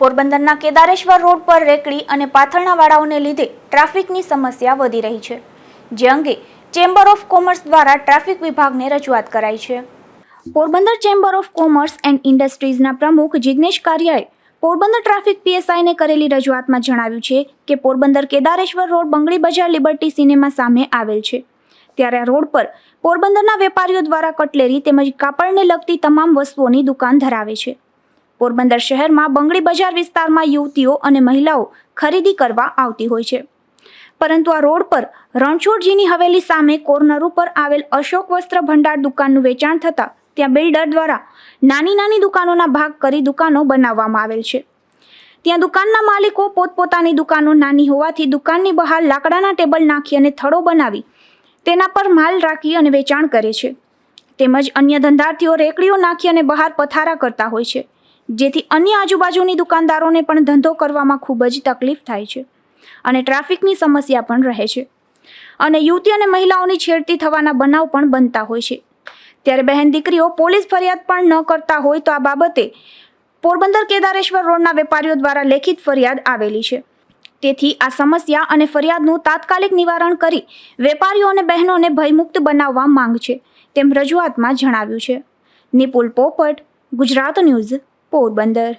પોરબંદરના કેદારેશ્વર રોડ પર રેકડી અને પાથરણા વાળાઓને લીધે ટ્રાફિકની સમસ્યા વધી રહી છે, જે અંગે ચેમ્બર ઓફ કોમર્સ દ્વારા ટ્રાફિક વિભાગને રજૂઆત કરાઈ છે. Porbandar chamber of commerce and ઇન્ડસ્ટ્રીઝના પ્રમુખ જિગ્નેશ કારિયાએ પોરબંદર ટ્રાફિક પીએસઆઈને કરેલી રજૂઆતમાં જણાવ્યું છે કે પોરબંદર કેદારેશ્વર રોડ બંગડી બજાર લિબર્ટી સિનેમા સામે આવેલ છે. ત્યારે રોડ પર પોરબંદરના વેપારીઓ દ્વારા કટલેરી તેમજ કાપડને લગતી તમામ વસ્તુઓની દુકાન ધરાવે છે. પોરબંદર શહેરમાં બંગડી બજાર વિસ્તારમાં યુવતીઓ અને મહિલાઓ ખરીદી કરવા આવતી હોય છે. પરંતુ આ રોડ પર રણછોડજીની હવેલી સામે કોર્નર ઉપર આવેલ અશોક વસ્ત્ર ભંડાર દુકાનનું વેચાણ થતાં ત્યાં બિલ્ડર દ્વારા નાની નાની દુકાનોના ભાગ કરી દુકાનો બનાવવામાં આવેલ છે. ત્યાં દુકાનના માલિકો પોતપોતાની દુકાનો નાની હોવાથી દુકાનની બહાર લાકડાના ટેબલ નાખી અને થડો બનાવી તેના પર માલ રાખી અને વેચાણ કરે છે. તેમજ અન્ય ધંધાર્થીઓ રેકડીઓ નાખી અને બહાર પથારા કરતા હોય છે. જેથી અન્ય આજુબાજુની દુકાનદારોને પણ ધંધો કરવામાં ખૂબ જ તકલીફ થાય છે અને ટ્રાફિકની સમસ્યા પણ રહે છે. અને યુવતી અને મહિલાઓની છેડતી થવાના બનાવ પણ બનતા હોય છે. ત્યારે બહેન દીકરીઓ પોલીસ ફરિયાદ પણ ન કરતા હોય તો આ બાબતે પોરબંદર કેદારેશ્વર રોડના વેપારીઓ દ્વારા લેખિત ફરિયાદ આવેલી છે. તેથી આ સમસ્યા અને ફરિયાદનું તાત્કાલિક નિવારણ કરી વેપારીઓ અને બહેનોને ભયમુક્ત બનાવવા માંગ છે, તેમ રજૂઆતમાં જણાવ્યું છે. નિપુલ પોપટ, ગુજરાત ન્યૂઝ. પોરબંદર